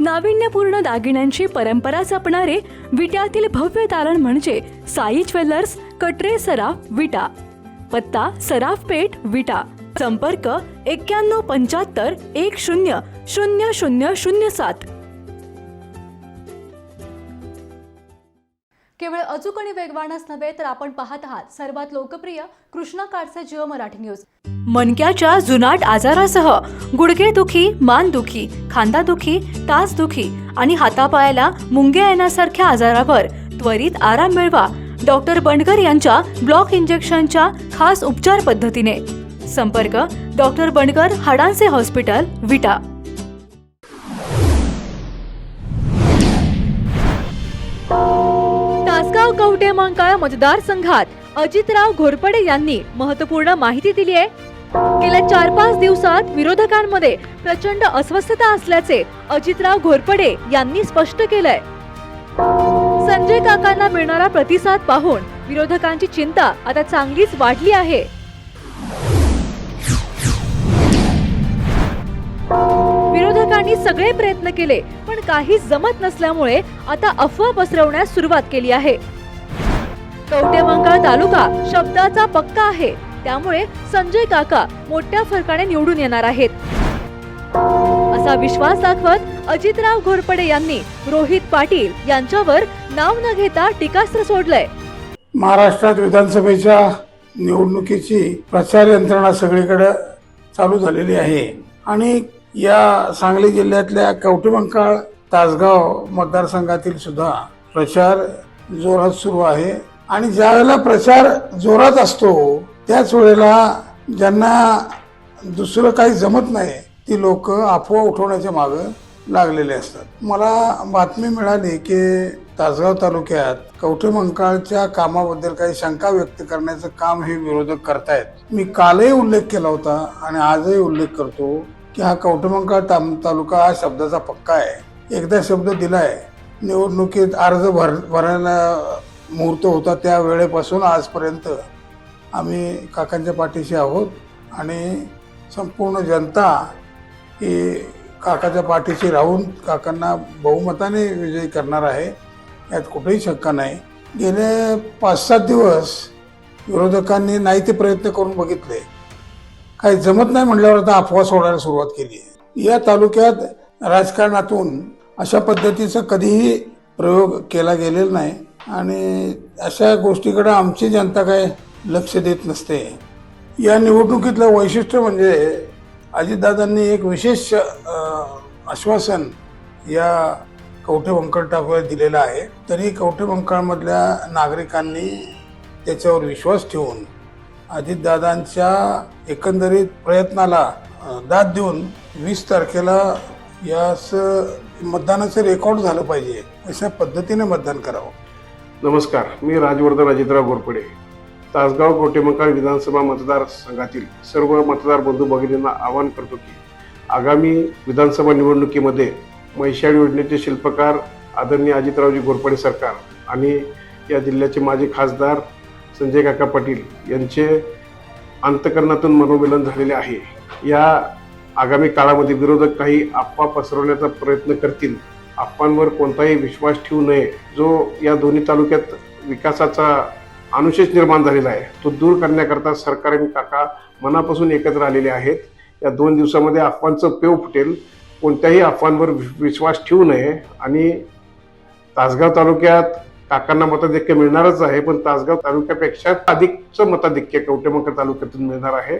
नाविन्यपूर्ण दागिन्यांची परंपरा जपणारे विट्यातील भव्य तारण म्हणजे साई ज्वेलर्स कटरे सराफ विटा पत्ता सराफ पेठ विटा संपर्क एक्क्याण्णव पंच्याहत्तर एक शून्य शून्य शून्य शून्य सात. केवळ अचूक आणि वेगवानच नव्हे तर आपण पाहत आहात सर्वात लोकप्रिय कृष्णा काडचे जिओ मराठी न्यूज. मणक्याच्या जुनाट आजारासह गुडघेदुखी मानदुखी खांदादुखी तासदुखी आणि हातापायाला मुंग्या येण्यासारख्या आजारावर त्वरित आराम मिळवा डॉक्टर बंडकर यांच्या ब्लॉक इंजेक्शनच्या खास उपचार पद्धतीने. संपर्क डॉक्टर बंडकर हाडांचे हॉस्पिटल विटा. तासगाव कवटे मंकाळ मतदारसंघात अजितराव घोरपडे यांनी महत्त्वपूर्ण माहिती दिली आहे. गेल्या चार पाच दिवसात विरोधकांमध्ये प्रचंड अस्वस्थता असल्याचे अजितराव घोरपडे यांनी स्पष्ट केलंय. संजय काकांना मिळणारा प्रतिसाद पाहून विरोधकांची चिंता आता चांगलीच वाढली आहे. विरोधकांनी सगळे प्रयत्न केले पण काहीच जमत नसल्यामुळे आता अफवा पसरवण्यास सुरुवात केली आहे. कवटेमंगळ तालुका शब्दाचा पक्का आहे. त्यामुळे संजय काका मोठ्या फरकाने निवडून येणार आहेत. असा विश्वास दाखवत अजितराव घोरपडे यांनी रोहित पाटील यांच्यावर नाव न घेता टीकास्त्र सोडलंय. महाराष्ट्रात विधानसभेच्या निवडणुकीची प्रचार यंत्रणा सगळीकडे चालू झालेली आहे. आणि या सांगली जिल्ह्यातल्या कवटेमंकाळ तासगाव मतदारसंघातील सुद्धा प्रचार जोरात सुरू आहे. आणि ज्या वेळेला प्रचार जोरात असतो त्याच वेळेला ज्यांना दुसरं काही जमत नाही ती लोक अफवा उठवण्याच्या मागं लागलेले असतात. मला बातमी मिळाली की तासगाव तालुक्यात कवठेमंकाळच्या कामाबद्दल काही शंका व्यक्त करण्याचं काम हे विरोधक करतायत. मी कालही उल्लेख केला होता आणि आजही उल्लेख करतो की हा कवठेमंकाळ ताम तालुका हा शब्दाचा पक्का आहे. एकदा शब्द दिलाय निवडणुकीत अर्ज भर भरायला मुहूर्त होता त्या वेळेपासून आजपर्यंत आम्ही काकांच्या पाठीशी आहोत आणि संपूर्ण जनता ही काकाच्या पाठीशी राहून काकांना बहुमताने विजयी करणार आहे यात कुठेही शंका नाही. गेले पाच सात दिवस विरोधकांनी नाही ते प्रयत्न करून बघितले. काही जमत नाही म्हटल्यावर आता अफवा सोडायला सुरुवात केली आहे. या तालुक्यात राजकारणातून अशा पद्धतीचा कधीही प्रयोग केला गेलेला नाही. आणि अशा गोष्टीकडे आमची जनता काय लक्ष देत नसते. या निवडणुकीतलं वैशिष्ट्य म्हणजे अजितदादांनी एक विशेष आश्वासन या कवठे वंकळ दिलेलं आहे. तरी कवठे वंकळमधल्या नागरिकांनी त्याच्यावर विश्वास ठेवून अजितदादांच्या एकंदरीत प्रयत्नाला दाद देऊन वीस तारखेला यास मतदानाचं रेकॉर्ड झालं पाहिजे अशा पद्धतीने मतदान करावं. नमस्कार. मी राजवर्धन अजितराव घोरपडे तासगाव गोटेमकाळ विधानसभा मतदारसंघातील सर्व मतदार बंधू भगिनींना आवाहन करतो की आगामी विधानसभा निवडणुकीमध्ये म्हैशाळ योजनेचे शिल्पकार आदरणीय अजितरावजी घोरपडे सरकार आणि या जिल्ह्याचे माजी खासदार संजय काका पाटील यांचे अंतकरणातून मनोमिलन झालेले आहे. या आगामी काळामध्ये विरोधक काही अफवा पसरवण्याचा प्रयत्न करतील. अफवांवर कोणताही विश्वास ठेवू नये. जो या दोन्ही तालुक्यात विकासाचा अनुशेष निर्माण झालेला आहे. तो दूर करण्याकरता सरकार आणि काका मनापासून एकत्र आलेले आहेत. या दोन दिवसामध्ये अफवांचं पेव फुटेल. कोणत्याही अफवांवर विश्वास ठेवू नये. आणि तासगाव तालुक्यात काकांना मताधिक्य मिळणारच आहे पण तासगाव तालुक्यापेक्षा अधिकचं मताधिक्य कवटेमंकर तालुक्यातून मिळणार आहे.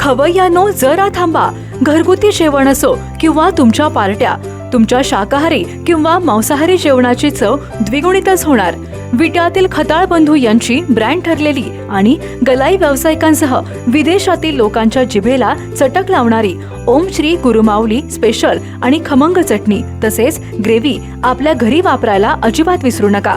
खवय्यानो जरा थांबा. घरगुती जेवण असो किंवा तुमच्या पार्ट्या. तुमच्या शाकाहारी किंवा मांसाहारी जेवणाची चव द्विगुणितच होणार. विट्यातील खताळ बंधू यांची ब्रँड ठरलेली आणि गलाई व्यावसायिकांसह विदेशातील लोकांच्या जिभेला चटक लावणारी ओम श्री गुरुमाऊली स्पेशल आणि खमंग चटणी तसेच ग्रेव्ही आपल्या घरी वापरायला अजिबात विसरू नका.